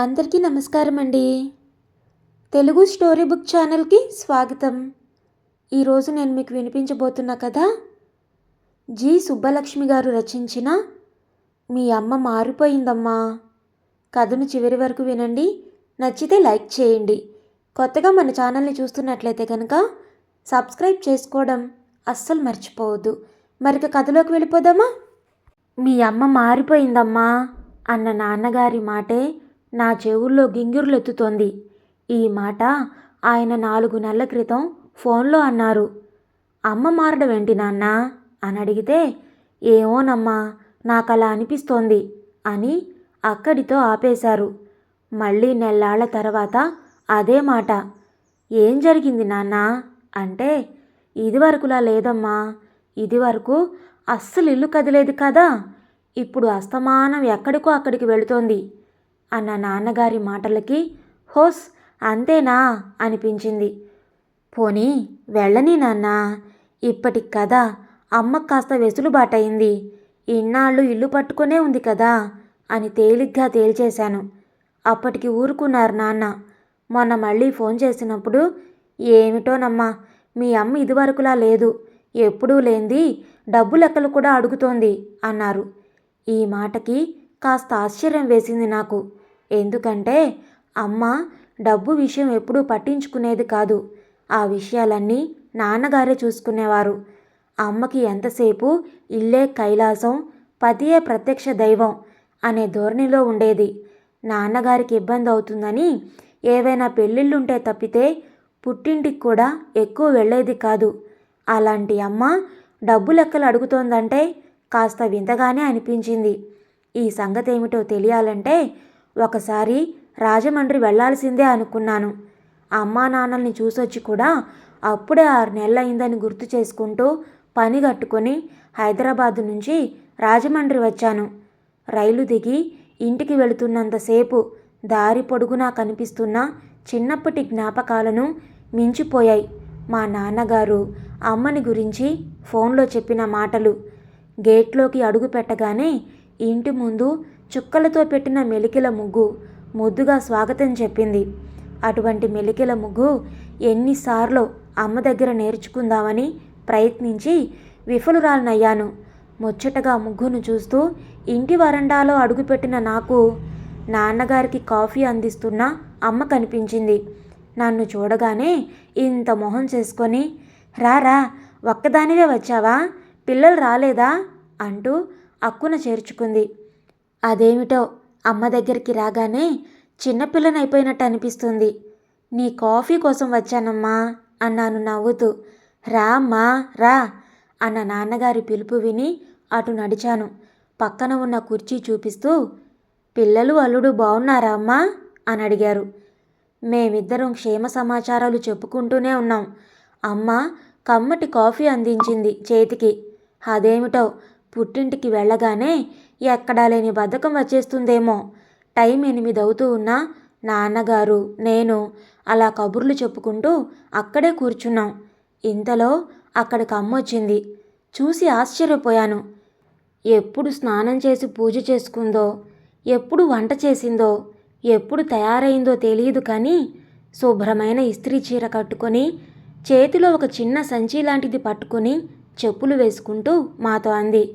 అందరికీ నమస్కారం అండి. తెలుగు స్టోరీ బుక్ ఛానల్కి స్వాగతం. ఈరోజు నేను మీకు వినిపించబోతున్న కథ జి సుబ్బలక్ష్మి గారు రచించిన మీ అమ్మ మారిపోయిందమ్మా. కథను చివరి వరకు వినండి. నచ్చితే లైక్ చేయండి. కొత్తగా మన ఛానల్ని చూస్తున్నట్లయితే కనుక సబ్స్క్రైబ్ చేసుకోవడం అస్సలు మర్చిపోవద్దు. మరిక కథలోకి వెళ్ళిపోదామా? మీ అమ్మ మారిపోయిందమ్మా అన్న నాన్నగారి మాటే నా చెవుల్లో గింగిర్లెత్తుతోంది. ఈ మాట ఆయన నాలుగు నెలల క్రితం ఫోన్లో అన్నారు. అమ్మ మారడం ఏంటి నాన్న? అని అడిగితే ఏమోనమ్మా నాకు అలా అనిపిస్తోంది అని అక్కడితో ఆపేశారు. మళ్ళీ నెల్లాళ్ళ తర్వాత అదే మాట. ఏం జరిగింది నాన్న? అంటే ఇదివరకులా లేదమ్మా. ఇదివరకు అస్సలు ఇల్లు కదిలేదు కదా. ఇప్పుడు అస్తమానం ఎక్కడికో అక్కడికి వెళుతోంది. అన్న నాన్నగారి మాటలకి హోస్ అంతేనా? అనిపించింది. పోనీ వెళ్ళని నాన్న ఇప్పటికి కదా అమ్మ కాస్త వెసులుబాటయింది. ఇన్నాళ్ళు ఇల్లు పట్టుకునే ఉంది కదా? అని తేలిగ్గా తేల్చేశాను. అప్పటికి ఊరుకున్నారు నాన్న. మొన్న మళ్ళీ ఫోన్ చేసినప్పుడు ఏమిటోనమ్మా మీ అమ్మ ఇదివరకులా లేదు. ఎప్పుడూ లేంది. డబ్బు లెక్కలు కూడా అడుగుతోంది అన్నారు. ఈ మాటకి కాస్త ఆశ్చర్యం వేసింది నాకు. ఎందుకంటే అమ్మ డబ్బు విషయం ఎప్పుడూ పట్టించుకునేది కాదు. ఆ విషయాలన్నీ నాన్నగారే చూసుకునేవారు. అమ్మకి ఎంతసేపు ఇల్లే కైలాసం పతియే ప్రత్యక్ష దైవం అనే ధోరణిలో ఉండేది. నాన్నగారికి ఇబ్బంది అవుతుందని ఏవైనా పెళ్ళిళ్ళుంటే తప్పితే పుట్టింటికి కూడా ఎక్కువ వెళ్ళేది కాదు. అలాంటి అమ్మ డబ్బు లెక్కలు అడుగుతోందంటే కాస్త వింతగానే అనిపించింది. ఈ సంగతి ఏమిటో తెలియాలంటే ఒకసారి రాజమండ్రి వెళ్ళాల్సిందే అనుకున్నాను. అమ్మా నాన్నల్ని చూసొచ్చి కూడా అప్పుడే ఆరు నెలలైందని గుర్తు చేసుకుంటూ పని కట్టుకొని హైదరాబాద్ నుంచి రాజమండ్రి వచ్చాను. రైలు దిగి ఇంటికి వెళుతున్నంతసేపు దారి పొడుగునా కనిపిస్తున్న చిన్నప్పటి జ్ఞాపకాలను మించిపోయాయి. మా నాన్నగారు అమ్మని గురించి ఫోన్లో చెప్పిన మాటలు గేట్లోకి అడుగు పెట్టగానే ఇంటి ముందు చుక్కలతో పెట్టిన మెలికల ముగ్గు ముద్దుగా స్వాగతం చెప్పింది. అటువంటి మెలికల ముగ్గు ఎన్నిసార్లు అమ్మ దగ్గర నేర్చుకుందామని ప్రయత్నించి విఫలురాలనయ్యాను. ముచ్చటగా ముగ్గును చూస్తూ ఇంటి వరండాలో అడుగుపెట్టిన నాకు నాన్నగారికి కాఫీ అందిస్తున్న అమ్మ కనిపించింది. నన్ను చూడగానే ఇంత మొహం చేసుకొని రారా ఒక్కదానివే వచ్చావా? పిల్లలు రాలేదా? అంటూ అక్కున చేర్చుకుంది. అదేమిటో అమ్మ దగ్గరికి రాగానే చిన్నపిల్లనైపోయినట్టు అనిపిస్తుంది. నీ కాఫీ కోసం వచ్చానమ్మా అన్నాను నవ్వుతూ. రా మా రా అన్న నాన్నగారి పిలుపు విని అటు నడిచాను. పక్కన ఉన్న కుర్చీ చూపిస్తూ పిల్లలు అల్లుడు బాగున్నారా అమ్మా? అని అడిగారు. మేమిద్దరం క్షేమ సమాచారాలు చెప్పుకుంటూనే ఉన్నాం. అమ్మ కమ్మటి కాఫీ అందించింది చేతికి. అదేమిటో పుట్టింటికి వెళ్ళగానే ఎక్కడా లేని బద్ధకం వచ్చేస్తుందేమో. టైం ఎనిమిది అవుతూ ఉన్నా నాన్నగారు నేను అలా కబుర్లు చెప్పుకుంటూ అక్కడే కూర్చున్నాం. ఇంతలో అక్కడికి అమ్మ వచ్చింది. చూసి ఆశ్చర్యపోయాను. ఎప్పుడు స్నానం చేసి పూజ చేసుకుందో ఎప్పుడు వంట చేసిందో ఎప్పుడు తయారైందో తెలియదు కానీ శుభ్రమైన ఇస్త్రీ చీర కట్టుకొని చేతిలో ఒక చిన్న సంచి లాంటిది పట్టుకొని చెప్పులు వేసుకుంటూ మాతో అంది.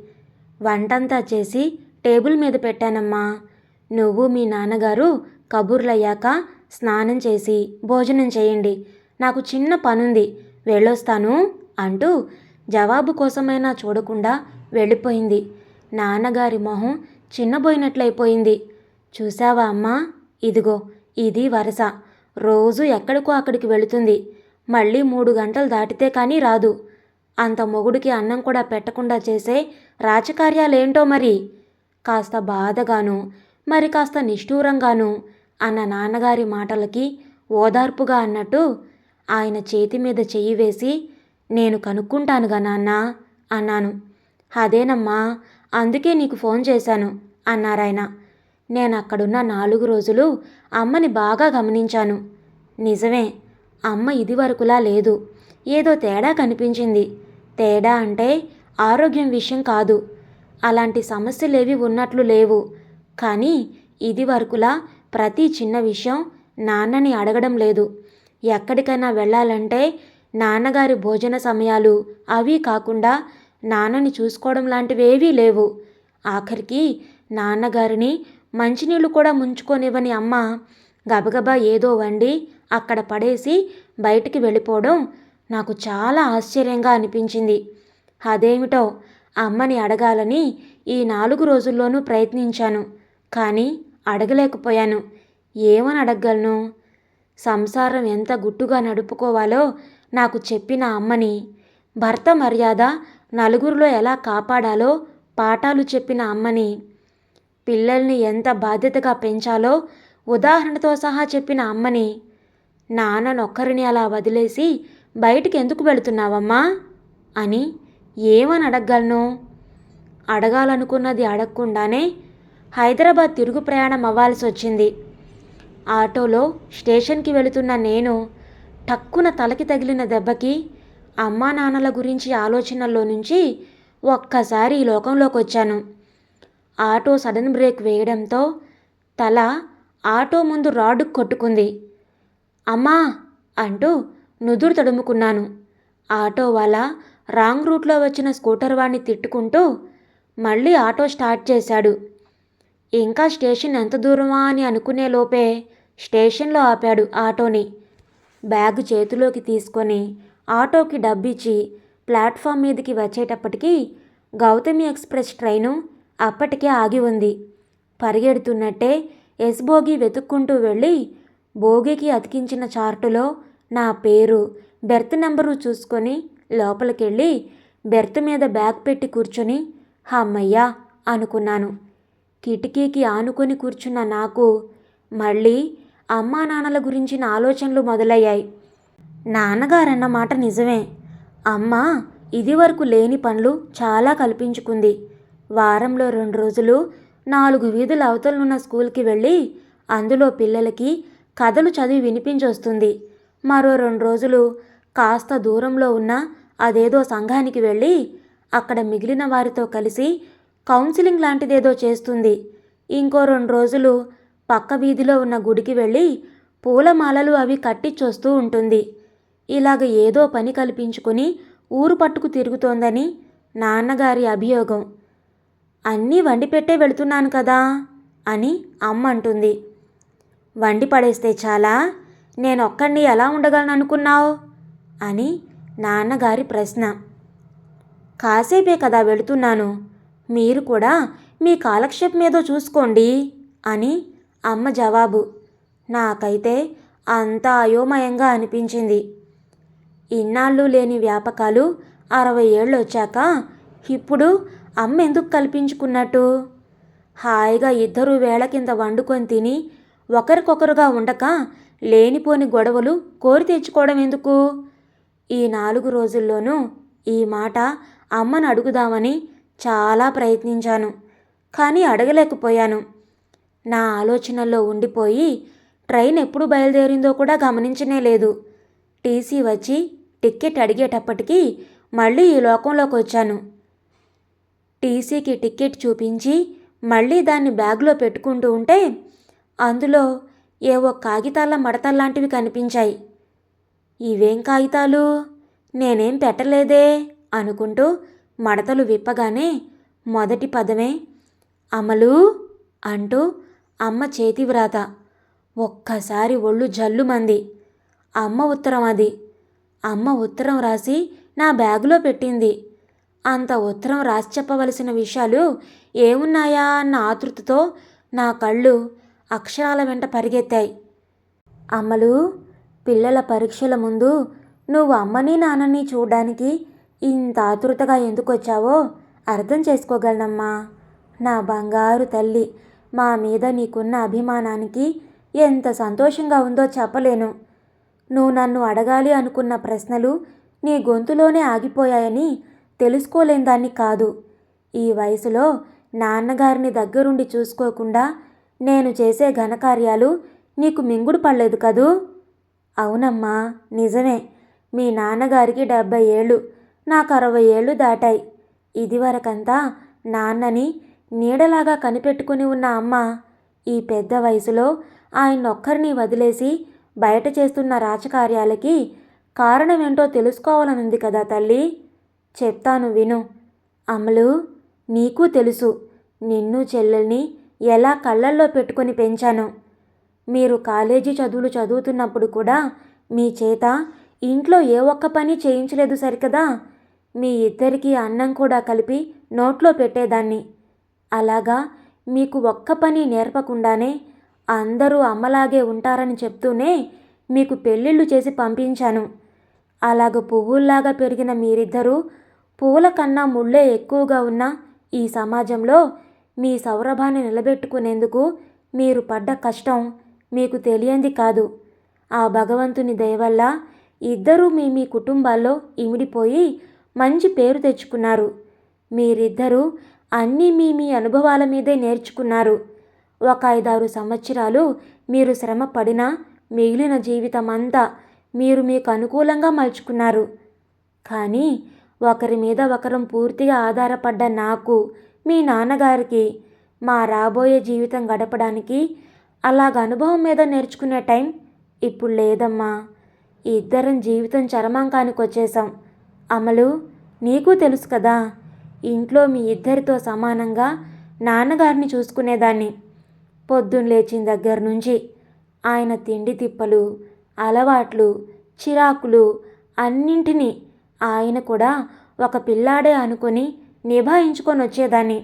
వంటంతా చేసి టేబుల్ మీద పెట్టానమ్మా. నువ్వు మీ నాన్నగారు కబుర్లయ్యాక స్నానం చేసి భోజనం చేయండి. నాకు చిన్న పనుంది. వెళ్ళొస్తాను అంటూ జవాబు కోసమైనా చూడకుండా వెళ్ళిపోయింది. నాన్నగారి మొహం చిన్నబోయినట్లయిపోయింది. చూసావా అమ్మా? ఇదిగో ఇది వరస. రోజు ఎక్కడికో అక్కడికి వెళుతుంది. మళ్ళీ మూడు గంటలు దాటితే కానీ రాదు. అంత మొగుడికి అన్నం కూడా పెట్టకుండా చేసే రాజకార్యాలేంటో మరి? కాస్త బాధగాను మరి కాస్త నిష్ఠూరంగాను అన్న నాన్నగారి మాటలకి ఓదార్పుగా అన్నట్టు ఆయన చేతి మీద చెయ్యి వేసి నేను కనుక్కుంటానుగా నాన్న అన్నాను. అదేనమ్మా అందుకే నీకు ఫోన్ చేశాను అన్నారాయన నేను అక్కడున్న నాలుగు రోజులు అమ్మని బాగా గమనించాను. నిజమే అమ్మ ఇదివరకులా లేదు. ఏదో తేడా కనిపించింది. తేడా అంటే ఆరోగ్యం విషయం కాదు. అలాంటి సమస్యలేవి ఉన్నట్లు లేవు. కానీ ఇది వరకులా ప్రతి చిన్న విషయం నాన్నని అడగడం లేదు. ఎక్కడికైనా వెళ్ళాలంటే నాన్నగారి భోజన సమయాలు అవి కాకుండా నాన్నని చూసుకోవడం లాంటివేవీ లేవు. ఆఖరికి నాన్నగారిని మంచినీళ్ళు కూడా ముంచుకొనివ్వని అమ్మ గబగబా ఏదో వండి అక్కడ పడేసి బయటికి వెళ్ళిపోవడం నాకు చాలా ఆశ్చర్యంగా అనిపించింది. అదేమిటో అమ్మని అడగాలని ఈ నాలుగు రోజుల్లోనూ ప్రయత్నించాను. కానీ అడగలేకపోయాను. ఏమని అడగగలను సంసారం ఎంత గుట్టుగా నడుపుకోవాలో నాకు చెప్పిన అమ్మని. భర్త మర్యాద నలుగురిలో ఎలా కాపాడాలో పాఠాలు చెప్పిన అమ్మని. పిల్లల్ని ఎంత బాధ్యతగా పెంచాలో ఉదాహరణతో సహా చెప్పిన అమ్మని. నాన్ననొక్కరిని అలా వదిలేసి బయటికి ఎందుకు వెళుతున్నావమ్మా? అని ఏమని అడగగలను అడగాలనుకున్నది అడగకుండానే హైదరాబాద్ తిరుగు ప్రయాణం అవ్వాల్సి వచ్చింది. ఆటోలో స్టేషన్కి వెళుతున్న నేను టక్కున తలకి తగిలిన దెబ్బకి అమ్మా నాన్నల గురించి ఆలోచనల్లో నుంచి ఒక్కసారి ఈ లోకంలోకి వచ్చాను. ఆటో సడన్ బ్రేక్ వేయడంతో తల ఆటో ముందు రాడ్ కొట్టుకుంది. అమ్మా అంటూ నుదురు తడుముకున్నాను. ఆటో వాళ్ళ రాంగ్ రూట్లో వచ్చిన స్కూటర్ వాడిని తిట్టుకుంటూ మళ్ళీ ఆటో స్టార్ట్ చేశాడు. ఇంకా స్టేషన్ ఎంత దూరమా అని అనుకునే లోపే స్టేషన్లో ఆపాడు ఆటోని. బ్యాగ్ చేతిలోకి తీసుకొని ఆటోకి డబ్బిచ్చి ప్లాట్ఫామ్ మీదకి వచ్చేటప్పటికి గౌతమి ఎక్స్ప్రెస్ ట్రైను అప్పటికే ఆగి ఉంది. పరిగెడుతున్నట్టే ఎస్ బోగి వెతుక్కుంటూ వెళ్ళి బోగికి అతికించిన చార్టులో నా పేరు బెర్త్ నెంబరు చూసుకొని లోపలికెళ్ళి బెర్త్ మీద బ్యాగ్ పెట్టి కూర్చొని హమ్మయ్యా అనుకున్నాను. కిటికీకి ఆనుకొని కూర్చున్న నాకు మళ్ళీ అమ్మా నాన్నల గురించిన ఆలోచనలు మొదలయ్యాయి. నాన్నగారన్న మాట నిజమే. అమ్మ ఇదివరకు లేని పనులు చాలా కల్పించుకుంది. వారంలో రెండు రోజులు నాలుగు వీధుల అవతలనున్న స్కూల్కి వెళ్ళి అందులో పిల్లలకి కథలు చదివి వినిపించొస్తుంది. మరో రెండు రోజులు కాస్త దూరంలో ఉన్న అదేదో సంఘానికి వెళ్ళి అక్కడ మిగిలిన వారితో కలిసి కౌన్సిలింగ్ లాంటిదేదో చేస్తుంది. ఇంకో రెండు రోజులు పక్క వీధిలో ఉన్న గుడికి వెళ్ళి పూలమాలలు అవి కట్టించొస్తూ ఉంటుంది. ఇలాగ ఏదో పని కల్పించుకుని ఊరు పట్టుకు తిరుగుతోందని నాన్నగారి అభియోగం. అన్నీ వండి పెట్టే వెళుతున్నాను కదా అని అమ్మ అంటుంది వండి పడేస్తే చాలా? నేను ఒక్కడిని ఎలా ఉండగలను అనుకున్నావు అని నాన్నగారి ప్రశ్న. కాసేపే కదా వెళుతున్నాను. మీరు కూడా మీ కాలక్షేపం ఏదో చూసుకోండి అని అమ్మ జవాబు. నాకైతే అంతా అయోమయంగా అనిపించింది. ఇన్నాళ్ళు లేని వ్యాపకాలు అరవై ఏళ్ళు వచ్చాక ఇప్పుడు అమ్మ ఎందుకు కల్పించుకున్నట్టు? హాయిగా ఇద్దరు వేళ కింద వండుకొని తిని ఒకరికొకరుగా ఉండక లేనిపోని గొడవలు కోరి తెచ్చుకోవడం ఎందుకు? ఈ నాలుగు రోజుల్లోనూ ఈ మాట అమ్మను అడుగుదామని చాలా ప్రయత్నించాను కానీ అడగలేకపోయాను. నా ఆలోచనల్లో ఉండిపోయి ట్రైన్ ఎప్పుడు బయలుదేరిందో కూడా గమనించనే లేదు. టీసీ వచ్చి టిక్కెట్ అడిగేటప్పటికీ మళ్ళీ ఈ లోకంలోకి వచ్చాను. టీసీకి టిక్కెట్ చూపించి మళ్ళీ దాన్ని బ్యాగ్లో పెట్టుకుంటూ ఉంటే అందులో ఏవో కాగితాల మడతల్లాంటివి కనిపించాయి. ఇవేం కాగితాలు? నేనేం పెట్టలేదే అనుకుంటూ మడతలు విప్పగానే మొదటి పదమే అమలు అంటూ అమ్మ చేతి వ్రాత. ఒక్కసారి ఒళ్ళు జల్లుమంది. అమ్మ ఉత్తరం అది. అమ్మ ఉత్తరం రాసి నా బ్యాగులో పెట్టింది. అంత ఉత్తరం రాసి చెప్పవలసిన విషయాలు ఏమున్నాయా అన్న ఆతృతతో నా కళ్ళు అక్షరాల వెంట పరిగెత్తాయి. అమ్మలు పిల్లల పరీక్షల ముందు నువ్వు అమ్మని నాన్నని చూడడానికి ఇంత ఆతృతగా ఎందుకు వచ్చావో అర్థం చేసుకోగలనమ్మా. నా బంగారు తల్లి మా మీద నీకున్న అభిమానానికి ఎంత సంతోషంగా ఉందో చెప్పలేను. నువ్వు నన్ను అడగాలి అనుకున్న ప్రశ్నలు నీ గొంతులోనే ఆగిపోయాయని తెలుసుకోలేని దాన్ని కాదు. ఈ వయసులో నాన్నగారిని దగ్గరుండి చూసుకోకుండా నేను చేసే ఘనకార్యాలు నీకు మింగుడు పడలేదు కదూ? అవునమ్మా నిజమే. మీ నాన్నగారికి డెబ్భై ఏళ్ళు నాకు అరవై ఏళ్ళు దాటాయి. ఇదివరకంతా నాన్నని నీడలాగా కనిపెట్టుకుని ఉన్న అమ్మ ఈ పెద్ద వయసులో ఆయన్నొక్కరిని వదిలేసి బయట చేస్తున్న రాజకార్యాలకి కారణమేంటో తెలుసుకోవాలనుంది కదా తల్లి. చెప్తాను విను. అమలు నీకు తెలుసు. నిన్ను చెల్లెల్ని ఎలా కళ్ళల్లో పెట్టుకొని పెంచాను? మీరు కాలేజీ చదువులు చదువుతున్నప్పుడు కూడా మీ చేత ఇంట్లో ఏ ఒక్క పని చేయించలేదు సరికదా? మీ ఇద్దరికీ అన్నం కూడా కలిపి నోట్లో పెట్టేదాన్ని. అలాగా మీకు ఒక్క పని నేర్పకుండానే అందరూ అమ్మలాగే ఉంటారని చెప్తూనే మీకు పెళ్ళిళ్ళు చేసి పంపించాను. అలాగ పువ్వుల్లాగా పెరిగిన మీరిద్దరూ పువ్వుల కన్నా ముళ్ళే ఎక్కువగా ఉన్న ఈ సమాజంలో మీ సౌరభాన్ని నిలబెట్టుకునేందుకు మీరు పడ్డ కష్టం మీకు తెలియంది కాదు. ఆ భగవంతుని దయవల్ల ఇద్దరూ మీ మీ కుటుంబాల్లో ఇమిడిపోయి మంచి పేరు తెచ్చుకున్నారు. మీరిద్దరూ అన్నీ మీ మీ అనుభవాల మీదే నేర్చుకున్నారు. ఒక ఐదారు సంవత్సరాలు మీరు శ్రమ పడినా మిగిలిన జీవితం అంతా మీరు మీకు అనుకూలంగా మలుచుకున్నారు. కానీ ఒకరి మీద ఒకరం పూర్తిగా ఆధారపడ్డ నాకు మీ నాన్నగారికి మా రాబోయే జీవితం గడపడానికి అలాగ అనుభవం మీద నేర్చుకునే టైం ఇప్పుడు లేదమ్మా. ఇద్దరం జీవితం చరమాంకానికి వచ్చేసాం అమలు నీకు తెలుసు కదా. ఇంట్లో మీ ఇద్దరితో సమానంగా నాన్నగారిని చూసుకునేదాన్ని. పొద్దున్న లేచిన దగ్గర నుంచి ఆయన తిండి తిప్పలు అలవాట్లు చిరాకులు అన్నింటినీ ఆయన కూడా ఒక పిల్లాడే అనుకొని నిభాయించుకొని వచ్చేదాన్ని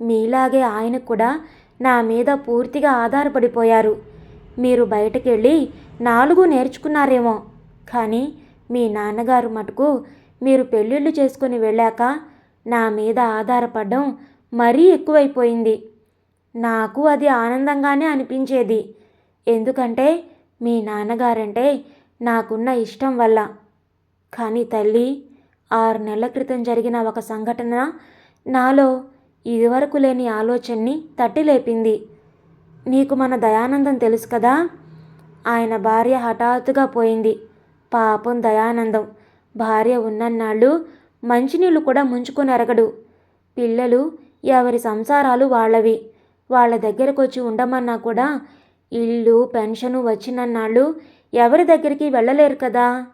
మీలాగే ఆయన కూడా నా మీద పూర్తిగా ఆధారపడిపోయారు. మీరు బయటకెళ్ళి నాలుగు నేర్చుకున్నారేమో. కానీ మీ నాన్నగారు మటుకు మీరు పెళ్ళిళ్ళు చేసుకుని వెళ్ళాక నా మీద ఆధారపడడం మరీ ఎక్కువైపోయింది. నాకు అది ఆనందంగానే అనిపించేది. ఎందుకంటే మీ నాన్నగారంటే నాకున్న ఇష్టం వల్ల. కానీ తల్లి ఆరు నెలల క్రితం జరిగిన ఒక సంఘటన నాలో ఇదివరకు లేని ఆలోచనని తట్టి లేపింది నీకు మన దయానందం తెలుసు కదా? ఆయన భార్య హఠాత్తుగా పోయింది. పాపం దయానందం. భార్య ఉన్నన్నాళ్ళు మంచినీళ్ళు కూడా ముంచుకొని ఎరగడు పిల్లలు ఎవరి సంసారాలు వాళ్ళవి. వాళ్ళ దగ్గరకు వచ్చి ఉండమన్నా కూడా ఇల్లు పెన్షను వచ్చినన్నాళ్ళు ఎవరి దగ్గరికి వెళ్ళలేరు కదా?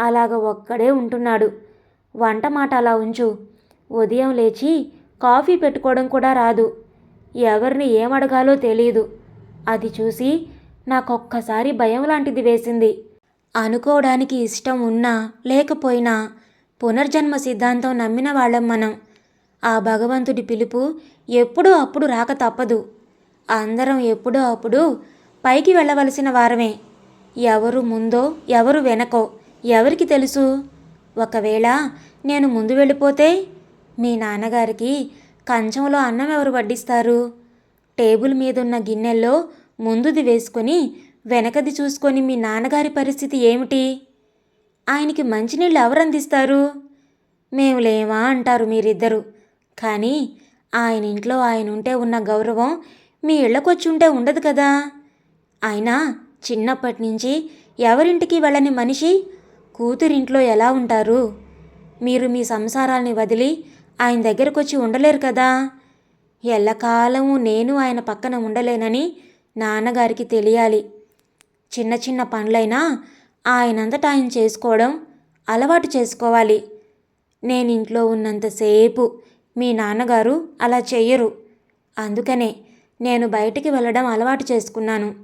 అలాగ ఒక్కడే ఉంటున్నాడు. వంట మాట అలా ఉంచు. ఉదయం లేచి కాఫీ పెట్టుకోవడం కూడా రాదు. ఎవరిని ఏమడగాలో తెలియదు అది చూసి నాకొక్కసారి భయం లాంటిది వేసింది. అనుకోవడానికి ఇష్టం ఉన్నా లేకపోయినా పునర్జన్మ సిద్ధాంతం నమ్మిన వాళ్ళం మనం. ఆ భగవంతుడి పిలుపు ఎప్పుడూ అప్పుడు రాక తప్పదు. అందరం ఎప్పుడో అప్పుడు పైకి వెళ్ళవలసిన వారమే. ఎవరు ముందో ఎవరు వెనకో ఎవరికి తెలుసు? ఒకవేళ నేను ముందు వెళ్ళిపోతే మీ నాన్నగారికి కంచంలో అన్నం ఎవరు వడ్డిస్తారు? టేబుల్ మీదున్న గిన్నెల్లో ముందుది వేసుకొని వెనకది చూసుకొని మీ నాన్నగారి పరిస్థితి ఏమిటి? ఆయనకి మంచినీళ్ళు ఎవరు అందిస్తారు? మేము లేమా అంటారు మీరిద్దరు. కానీ ఆయన ఇంట్లో ఆయన ఉంటే ఉన్న గౌరవం మీ ఇళ్ళకొచ్చి ఉంటే ఉండదు కదా. అయినా చిన్నప్పటి నుంచి ఎవరింటికి వెళ్ళని మనిషి కూతురింట్లో ఎలా ఉంటారు? మీరు మీ సంసారాల్ని వదిలి ఆయన దగ్గరకు వచ్చి ఉండలేరు కదా? ఎల్లకాలము నేను ఆయన పక్కన ఉండలేనని నాన్నగారికి తెలియాలి. చిన్న చిన్న పనులైనా ఆయనంతటా ఆయన చేసుకోవడం అలవాటు చేసుకోవాలి. నేను ఇంట్లో ఉన్నంతసేపు మీ నాన్నగారు అలా చెయ్యరు. అందుకనే నేను బయటికి వెళ్ళడం అలవాటు చేసుకున్నాను.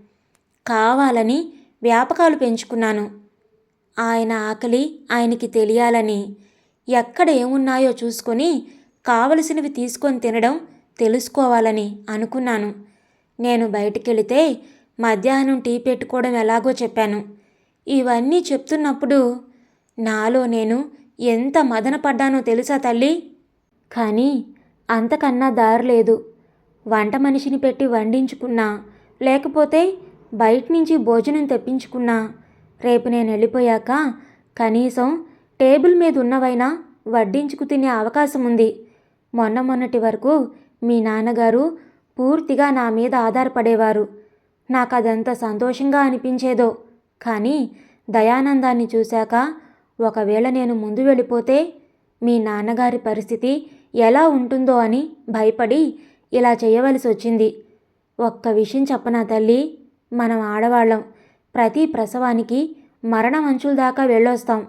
కావాలని వ్యాపకాలు పెంచుకున్నాను. ఆయన ఆకలి ఆయనకి తెలియాలని. ఎక్కడ ఏమున్నాయో చూసుకొని కావలసినవి తీసుకొని తినడం తెలుసుకోవాలని అనుకున్నాను. నేను బయటికెళితే మధ్యాహ్నం టీ పెట్టుకోవడం ఎలాగో చెప్పాను. ఇవన్నీ చెప్తున్నప్పుడు నాలో నేను ఎంత మదన పడ్డానో తెలుసా తల్లి? కానీ అంతకన్నా దారి లేదు. వంట మనిషిని పెట్టి వండించుకున్నా లేకపోతే బయట నుంచి భోజనం తెప్పించుకున్నా రేపు నేను వెళ్ళిపోయాక కనీసం టేబుల్ మీద ఉన్నవైనా వడ్డించుకు తినే అవకాశం ఉంది. మొన్న మొన్నటి వరకు మీ నాన్నగారు పూర్తిగా నా మీద ఆధారపడేవారు. నాకు అదంత సంతోషంగా అనిపించేదో. కానీ దయానందాన్ని చూశాక ఒకవేళ నేను ముందు వెళ్ళిపోతే మీ నాన్నగారి పరిస్థితి ఎలా ఉంటుందో అని భయపడి ఇలా చేయవలసి వచ్చింది ఒక్క విషయం చెప్పనా తల్లి? మనం ఆడవాళ్ళం. ప్రతి ప్రసవానికి మరణం అంచుల దాకా వెళ్ళొస్తాం.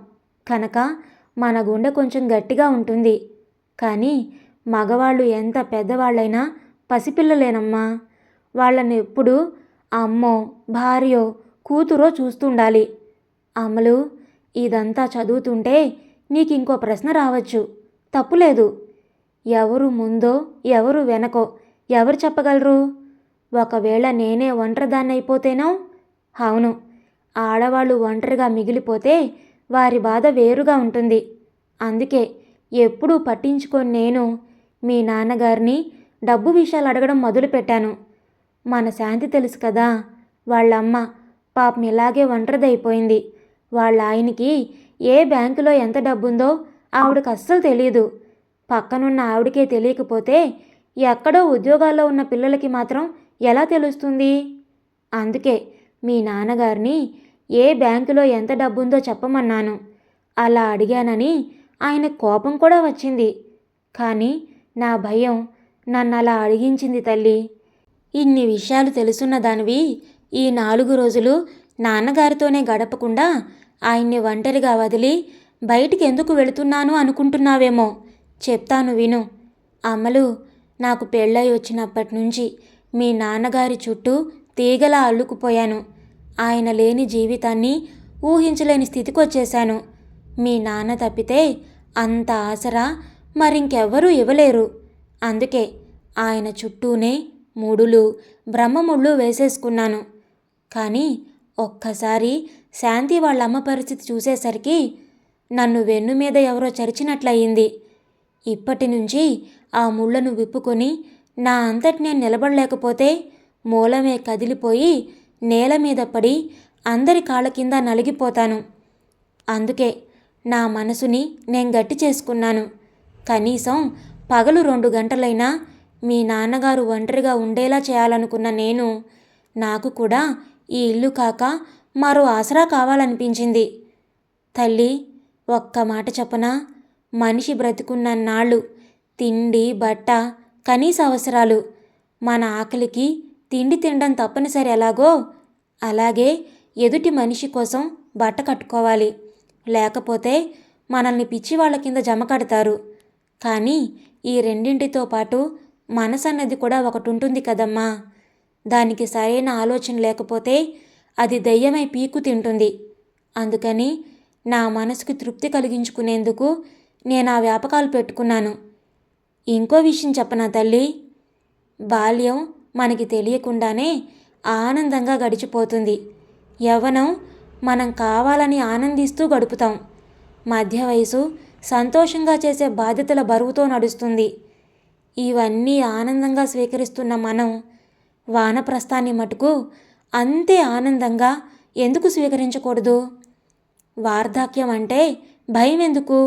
కనుక మన గుండె కొంచెం గట్టిగా ఉంటుంది. కానీ మగవాళ్ళు ఎంత పెద్దవాళ్ళైనా పసిపిల్లలేనమ్మా. వాళ్ళని ఎప్పుడు అమ్మో భార్యో కూతురో చూస్తుండాలి. అమలు ఇదంతా చదువుతుంటే నీకు ఇంకో ప్రశ్న రావచ్చు. తప్పులేదు. ఎవరు ముందో ఎవరు వెనకో ఎవరు చెప్పగలరు? ఒకవేళ నేనే ఒంటరిదాన్ని అయిపోతేనో అవును. ఆడవాళ్ళు ఒంటరిగా మిగిలిపోతే వారి బాధ వేరుగా ఉంటుంది. అందుకే ఎప్పుడూ పట్టించుకొని నేను మీ నాన్నగారిని డబ్బు విషయాలు అడగడం మొదలుపెట్టాను. మన శాంతి తెలుసు కదా వాళ్ళమ్మ పాపం ఇలాగే ఒంటరిదైపోయింది. వాళ్ళ ఆయనకి ఏ బ్యాంకులో ఎంత డబ్బుందో ఆవిడకి అస్సలు తెలియదు పక్కనున్న ఆవిడకే తెలియకపోతే ఎక్కడో ఉద్యోగాల్లో ఉన్న పిల్లలకి మాత్రం ఎలా తెలుస్తుంది? అందుకే మీ నాన్నగారిని ఏ బ్యాంకులో ఎంత డబ్బుందో చెప్పమన్నాను. అలా అడిగానని ఆయన కోపం కూడా వచ్చింది. కానీ నా భయం నన్ను అలా అడిగించింది తల్లి. ఇన్ని విషయాలు తెలుసున్న దానివి ఈ నాలుగు రోజులు నాన్నగారితోనే గడపకుండా ఆయన్ని ఒంటరిగా వదిలి బయటికి ఎందుకు వెళుతున్నాను అనుకుంటున్నావేమో చెప్తాను విను. అమలు నాకు పెళ్ళై వచ్చినప్పటి నుంచి మీ నాన్నగారి చుట్టూ తీగలా అల్లుకుపోయాను. ఆయన లేని జీవితాన్ని ఊహించలేని స్థితికి వచ్చేశాను. మీ నాన్న తప్పితే అంత ఆసరా మరింకెవ్వరూ ఇవ్వలేరు. అందుకే ఆయన చుట్టూనే ముడులు బ్రహ్మముళ్ళు వేసేసుకున్నాను. కానీ ఒక్కసారి శాంతి వాళ్ళ అమ్మ పరిస్థితి చూసేసరికి నన్ను వెన్ను మీద ఎవరో చరిచినట్లయింది. ఇప్పటి నుంచి ఆ ముళ్ళను విప్పుకొని నా అంతటి నేను నిలబడలేకపోతే మూలమే కదిలిపోయి నేల మీద పడి అందరి కాళ్ళ కింద నలిగిపోతాను. అందుకే నా మనసుని నేను గట్టి చేసుకున్నాను. కనీసం పగలు రెండు గంటలైనా మీ నాన్నగారు ఒంటరిగా ఉండేలా చేయాలనుకున్న నేను నాకు కూడా ఈ ఇల్లు కాక మరో ఆసరా కావాలనిపించింది. తల్లి ఒక్క మాట చెప్పనా? మనిషి బ్రతికున్న నాళ్ళు తిండి బట్ట కనీస అవసరాలు మన ఆకలికి తిండి తినడం తప్పనిసరి ఎలాగో. అలాగే ఎదుటి మనిషి కోసం బట్ట కట్టుకోవాలి. లేకపోతే మనల్ని పిచ్చి వాళ్ళ కింద జమ కడతారు. కానీ ఈ రెండింటితో పాటు మనసు అన్నది కూడా ఒకటి ఉంటుంది కదమ్మా. దానికి సరైన ఆలోచన లేకపోతే అది దయ్యమై పీకు తింటుంది. అందుకని నా మనసుకు తృప్తి కలిగించుకునేందుకు నేను ఆ వ్యాపకాలు పెట్టుకున్నాను. ఇంకో విషయం చెప్పనా తల్లి? బాల్యం మనకి తెలియకుండానే ఆనందంగా గడిచిపోతుంది. యవ్వనం మనం కావాలని ఆనందిస్తూ గడుపుతాం. మధ్య వయసు సంతోషంగా చేసే బాధ్యతల బరువుతో నడుస్తుంది. ఇవన్నీ ఆనందంగా స్వీకరిస్తున్న మనం వానప్రస్థాన్ని మటుకు అంతే ఆనందంగా ఎందుకు స్వీకరించకూడదు? వార్ధక్యం అంటే భయం ఎందుకు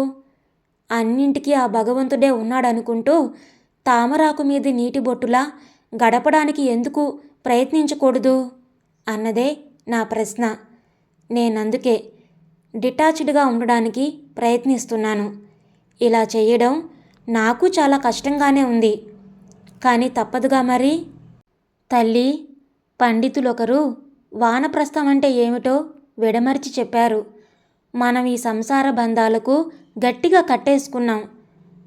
అన్నింటికీ ఆ భగవంతుడే ఉన్నాడనుకుంటూ తామరాకు మీద నీటి బొట్టులా గడపడానికి ఎందుకు ప్రయత్నించకూడదు? అన్నదే నా ప్రశ్న. నేనందుకే డిటాచ్డ్గా ఉండడానికి ప్రయత్నిస్తున్నాను. ఇలా చేయడం నాకు చాలా కష్టంగానే ఉంది. కానీ తప్పదుగా మరి? తల్లి పండితులొకరు వానప్రస్థం అంటే ఏమిటో విడమర్చి చెప్పారు. మనం ఈ సంసార బంధాలకు గట్టిగా కట్టేసుకున్నాం.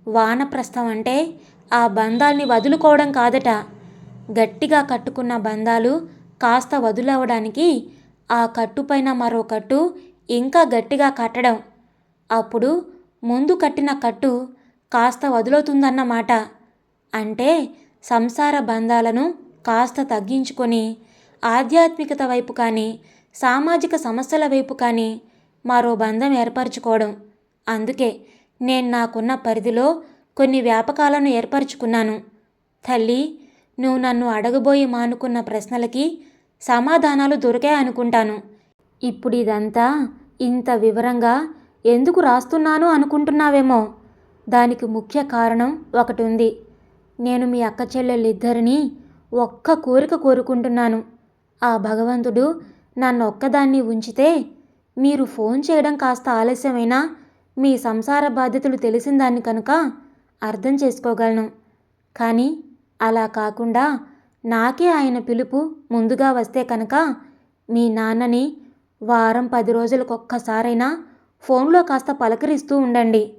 వానప్రస్థం అంటే ఆ బంధాల్ని వదులుకోవడం కాదట. గట్టిగా కట్టుకున్న బంధాలు కాస్త వదులవడానికి ఆ కట్టుపైన మరో కట్టు ఇంకా గట్టిగా కట్టడం. అప్పుడు ముందు కట్టిన కట్టు కాస్త వదులుతుందన్నమాట అంటే సంసార బంధాలను కాస్త తగ్గించుకొని ఆధ్యాత్మికత వైపు కానీ సామాజిక సమస్యల వైపు కానీ మరో బంధం ఏర్పరచుకోవడం. అందుకే నేను నాకున్న పరిధిలో కొన్ని వ్యాపకాలను ఏర్పరచుకున్నాను. తల్లి నువ్వు నన్ను అడగబోయి మానుకున్న ప్రశ్నలకి సమాధానాలు దొరికాయి అనుకుంటాను. ఇప్పుడు ఇదంతా ఇంత వివరంగా ఎందుకు రాస్తున్నాను అనుకుంటున్నావేమో? దానికి ముఖ్య కారణం ఒకటి ఉంది నేను మీ అక్క చెల్లెళ్ళిద్దరినీ ఒక్క కోరిక కోరుకుంటున్నాను. ఆ భగవంతుడు నన్ను ఒక్కదాన్ని ఉంచితే మీరు ఫోన్ చేయడం కాస్త ఆలస్యమైనా మీ సంసార బాధ్యతలు తెలిసిందాన్ని కనుక అర్థం చేసుకోగలను. కానీ అలా కాకుండా నాకే ఆయన పిలుపు ముందుగా వస్తే కనుక మీ నాన్నని వారం పది రోజులకొక్కసారైనా ఫోన్లో కాస్త పలకరిస్తూ ఉండండి.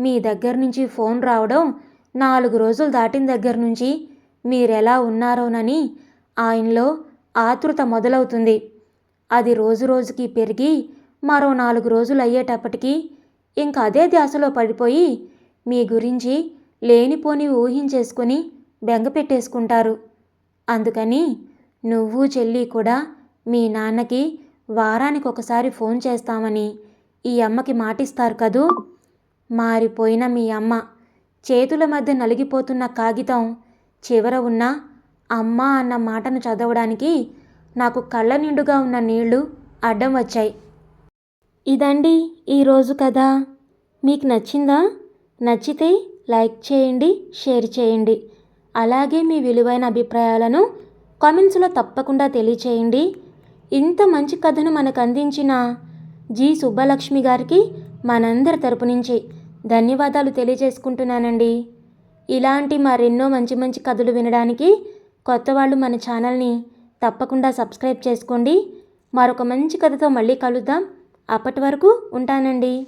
మీ దగ్గర నుంచి ఫోన్ రావడం నాలుగు రోజులు దాటిన దగ్గర నుంచి మీరెలా ఉన్నారోనని ఆయనలో ఆతృత మొదలవుతుంది. అది రోజు రోజుకి పెరిగి మరో నాలుగు రోజులు అయ్యేటప్పటికీ ఇంక అదే ధ్యాసలో పడిపోయి మీ గురించి లేనిపోని ఊహించేసుకొని బెంగ పెట్టేసుకుంటారు. అందుకని నువ్వు చెల్లి కూడా మీ నాన్నకి వారానికి ఒకసారి ఫోన్ చేస్తామని ఈ అమ్మకి మాటిస్తారు కదూ? మారిపోయిన మీ అమ్మ చేతుల మధ్య నలిగిపోతున్న కాగితం చివర ఉన్న అమ్మ అన్న మాటను చదవడానికి నాకు కళ్ళ నిండుగా ఉన్న నీళ్ళు అడ్డం వచ్చాయి. ఇదండి ఈరోజు కథ. మీకు నచ్చిందా? నచ్చితే లైక్ చేయండి షేర్ చేయండి. అలాగే మీ విలువైన అభిప్రాయాలను కామెంట్స్లో తప్పకుండా తెలియచేయండి. ఇంత మంచి కథను మనకు అందించిన జి సుబ్బలక్ష్మి గారికి మనందరి తరపు నుంచి ధన్యవాదాలు తెలియజేసుకుంటున్నానండి. ఇలాంటి మరెన్నో మంచి మంచి కథలు వినడానికి కొత్త వాళ్ళు మన ఛానల్ని తప్పకుండా సబ్స్క్రైబ్ చేసుకోండి. మరొక మంచి కథతో మళ్ళీ కలుద్దాం. అప్పటి వరకు ఉంటానండి.